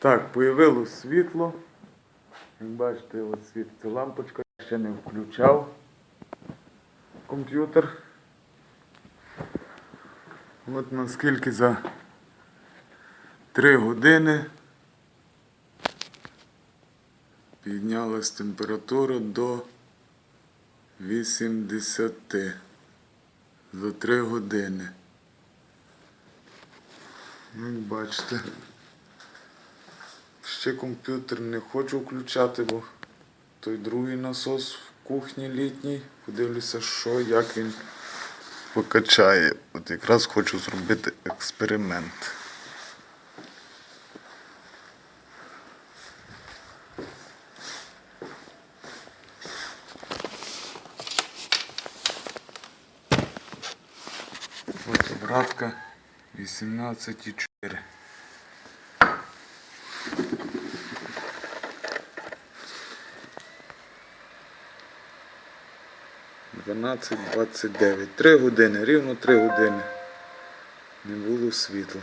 Так, появилось світло. Як бачите, от світиться лампочка. Я ще не включав комп'ютер. От наскільки за 3 години піднялась температура до 80 за 3 години. Як бачите. Ще комп'ютер не хочу включати, бо той другий насос в кухні літній. Подивлюся, що, як він покачає. От якраз хочу зробити експеримент. Ось обратка 18,4. Дванадцять двадцять дев'ять. Три години, рівно три години. Не було світла.